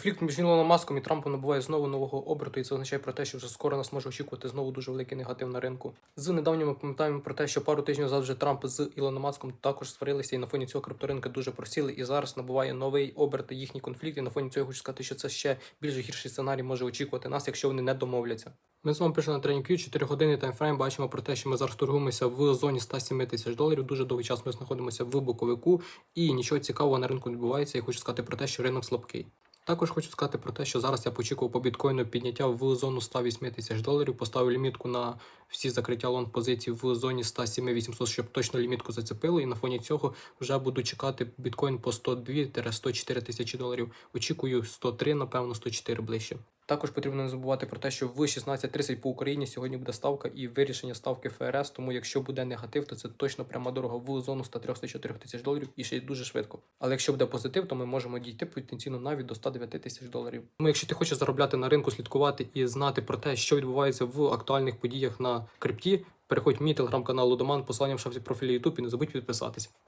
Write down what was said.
Конфлікт між Ілоном Маском і Трампом набуває знову нового оберту, і це означає про те, що вже скоро нас може очікувати знову дуже великий негатив на ринку. З недавніми пам'ятаємо про те, що пару тижнів назад вже Трамп з Ілоном Маском також сварилися, і на фоні цього крипторинки дуже просіли. І зараз набуває новий оберт їхній конфлікт. І на фоні цього я хочу сказати, що це ще більш гірший сценарій може очікувати нас, якщо вони не домовляться. Ми з вами пішли на тренінг 4 години таймфрейм. Бачимо про те, що ми зараз торгуємося в зоні 107 тисяч доларів. Дуже довгий час ми знаходимося в боковику, і нічого цікавого на ринку не відбувається. Я хочу сказати про те, що ринок слабкий. Також хочу сказати про те, що зараз я очікував по біткоїну підняття в зону 108 тисяч доларів. Поставив лімітку на всі закриття лонг позицій в зоні 107 800, щоб точно лімітку зацепили. І на фоні цього вже буду чекати біткоін по 102-104 тисячі доларів. Очікую 103, напевно, 104 ближче. Також потрібно не забувати про те, що в 16.30 по Україні сьогодні буде ставка і вирішення ставки ФРС. Тому якщо буде негатив, то це точно пряма дорога в зону 103-104 тисяч доларів і ще й дуже швидко. Але якщо буде позитив, то ми можемо дійти потенційно навіть до 109 тисяч доларів. Тому якщо ти хочеш заробляти на ринку, слідкувати і знати про те, що відбувається в актуальних подіях на крипті, переходь в мій телеграм-канал Лудоман, посилання в шапці профілі YouTube і не забудь підписатися.